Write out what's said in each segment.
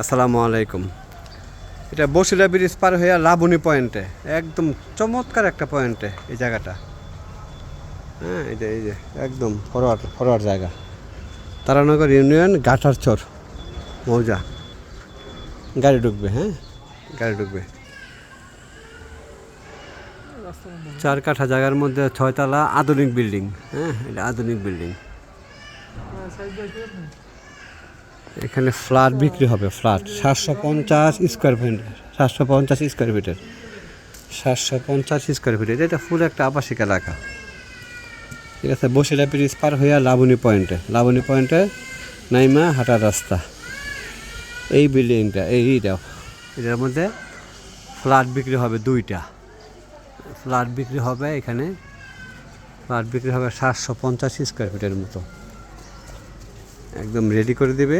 আসসালামু আলাইকুম। এটা বসিলা ব্রিজ পার হয়ে লাবণী পয়েন্টে। একদম চমৎকার একটা পয়েন্টে এই জায়গাটা। হ্যাঁ এই যে এই যে, একদম ফরওয়ার্ড ফরওয়ার্ড জায়গা। তারানগর ইউনিয়ন গাঠারচর মৌজা। গাড়ি ঢুকবে হ্যাঁ? গাড়ি ঢুকবে। চার কাঠা জায়গার মধ্যে ছয়তলা আধুনিক বিল্ডিং হ্যাঁ? এটা আধুনিক বিল্ডিং। এখানে ফ্ল্যাট বিক্রি হবে, ফ্ল্যাট। সাতশো পঞ্চাশ স্কোয়ার ফিট সাতশো পঞ্চাশ স্কোয়ার ফিটের সাতশো পঞ্চাশ স্কোয়ার ফিটের এটা ফুল একটা আবাসিক এলাকা। ঠিক আছে বসিলা ব্রিজ পার হইয়া লাবণী পয়েন্টে লাবণী পয়েন্টে নাইমা হাঁটার রাস্তা। এই বিল্ডিংটা এইটা এটার মধ্যে ফ্ল্যাট বিক্রি হবে দুইটা। ফ্ল্যাট বিক্রি হবে এখানে, ফ্ল্যাট বিক্রি হবে সাতশো পঞ্চাশ স্কোয়ার ফিটের মতো। একদম রেডি করে দেবে।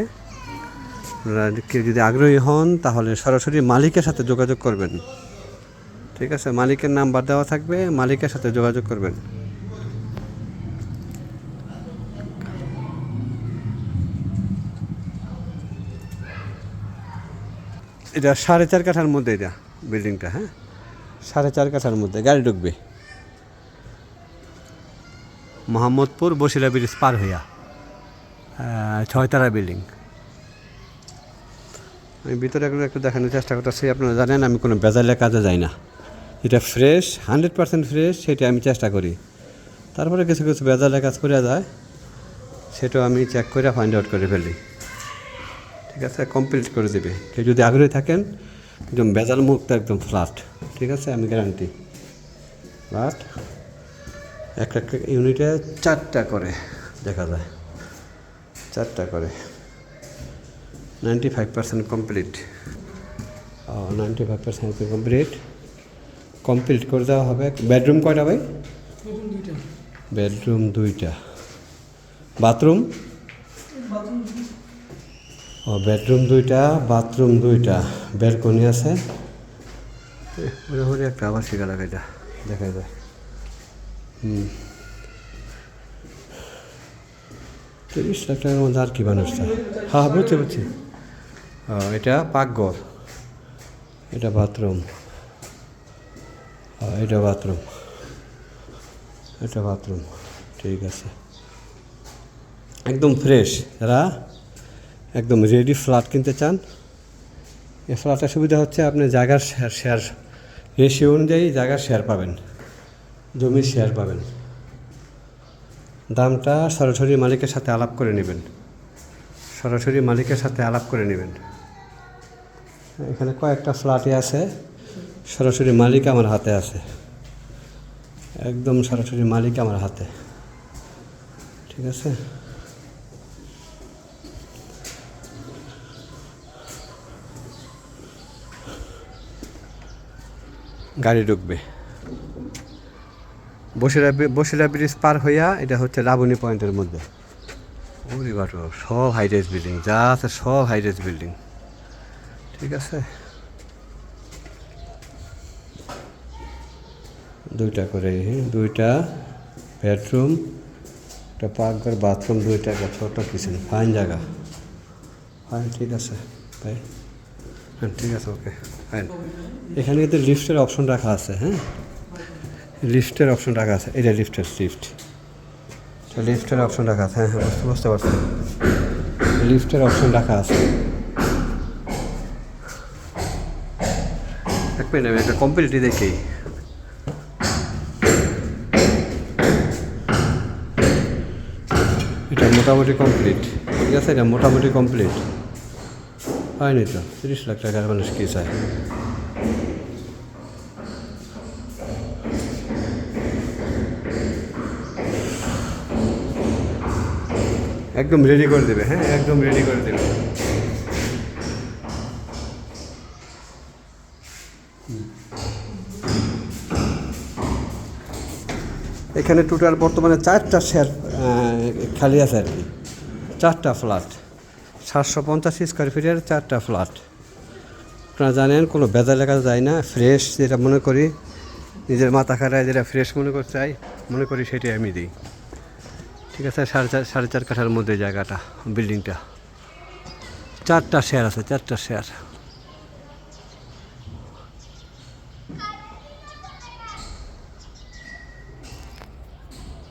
আপনারা কেউ যদি আগ্রহী হন তাহলে সরাসরি মালিকের সাথে যোগাযোগ করবেন। ঠিক আছে? মালিকের নাম্বার দেওয়া থাকবে মালিকের সাথে যোগাযোগ করবেন। এটা সাড়ে চার কাঠার মধ্যে এটা বিল্ডিংটা হ্যাঁ? সাড়ে চার কাঠার মধ্যে গাড়ি ঢুকবে। মোহাম্মদপুর বসিলা ব্রিজ পার হইয়া আহ, ছয়তলা বিল্ডিং। আমি ভিতরে একটু একটু দেখানোর চেষ্টা করতেছি, আপনারা জানেন আমি কোনো বেজালের কাজে যাই না। যেটা ফ্রেশ হান্ড্রেড পার্সেন্ট ফ্রেশ সেটা আমি চেষ্টা করি। তারপরে কিছু কিছু বেজালের কাজ করে যায়, সেটাও আমি চেক করে ফাইন্ড আউট করে ফেলি। ঠিক আছে কমপ্লিট করে দেবে। কেউ যদি আগ্রহী থাকেন, একদম বেজাল মুক্ত, একদম ফ্ল্যাট ঠিক আছে, আমি গ্যারান্টি ফ্ল্যাট এক একটা ইউনিটে চারটা করে দেখা যায়। চারটা করে। Ninety five percent complete ninety five percent complete complete করে দেওয়া হবে। বেডরুম কয়টা ভাই? বেডরুম দুইটা। বাথরুম ও বেডরুম দুইটা বাথরুম দুইটা। বেলকনি আছে। মোটামুটি একটা আবাসিক এলাকা এটা দেখা যায় হুম। তিরিশ লাখ টাকার মধ্যে আর কি চায় হ্যাঁ বুঝছি বুঝছি। এটা পাকঘর এটা বাথরুম। এটা বাথরুম। এটা বাথরুম, ঠিক আছে। একদম ফ্রেশ। যারা একদম রেডি ফ্ল্যাট কিনতে চান এই ফ্ল্যাটের সুবিধা হচ্ছে আপনি জায়গার শেয়ার শেয়ার রেশিও অনুযায়ী জায়গার শেয়ার পাবেন, জমির শেয়ার পাবেন। দামটা সরাসরি মালিকের সাথে আলাপ করে নেবেন। সরাসরি মালিকের সাথে আলাপ করে নেবেন। এখানে কয়েকটা ফ্ল্যাটে আছে। সরাসরি মালিক আমার হাতে আছে। একদম সরাসরি মালিক আমার হাতে। ঠিক আছে? গাড়ি ঢুকবে। বসিরা বসিরা ব্রিজ পার হইয়া এটা হচ্ছে লাবণী পয়েন্টের মধ্যে। ওরে বাটো সব হাইরেজ বিল্ডিং যা আছে সব হাইরেজ বিল্ডিং ঠিক আছে। দুইটা করে হ্যাঁ দুইটা বেডরুম একটা পাকঘর বাথরুম দুইটা একটা ছোটো কিচেন ফাইন জায়গা। ফাইন ঠিক আছে। ভাই হ্যাঁ ঠিক আছে ওকে ফাইন এখানে কিন্তু লিফটের অপশন রাখা আছে হ্যাঁ? লিফটের অপশন রাখা আছে এটা লিফটের লিফট লিফটের অপশন রাখা আছে হ্যাঁ হ্যাঁ বুঝতে বুঝতে পারছি। লিফটের অপশন রাখা আছে। এক মিনিট আমি একটা দেখি। এটা মোটামুটি কমপ্লিট ঠিক আছে, এটা মোটামুটি কমপ্লিট হয়নি তো, তিরিশ লাখ টাকার মানুষ কী চায়? একদম রেডি করে দেবে হ্যাঁ একদম রেডি করে দেবে। এখানে টোটাল বর্তমানে চারটা শেয়ার খালি আছে আর কি। চারটা ফ্ল্যাট সাতশো পঞ্চাশ স্কোয়ার ফিটের চারটা ফ্ল্যাট আপনারা জানেন, কোনো বেজা লেখা যায় না। ফ্রেশ যেটা মনে করি, নিজের মাথা খাটায় যেটা ফ্রেশ মনে করতে চাই, মনে করি সেটাই আমি দিই। ঠিক আছে, সাড়ে চার সাড়ে চার কাঠার মধ্যে জায়গাটা বিল্ডিংটা চারটা শেয়ার আছে, চারটা শেয়ার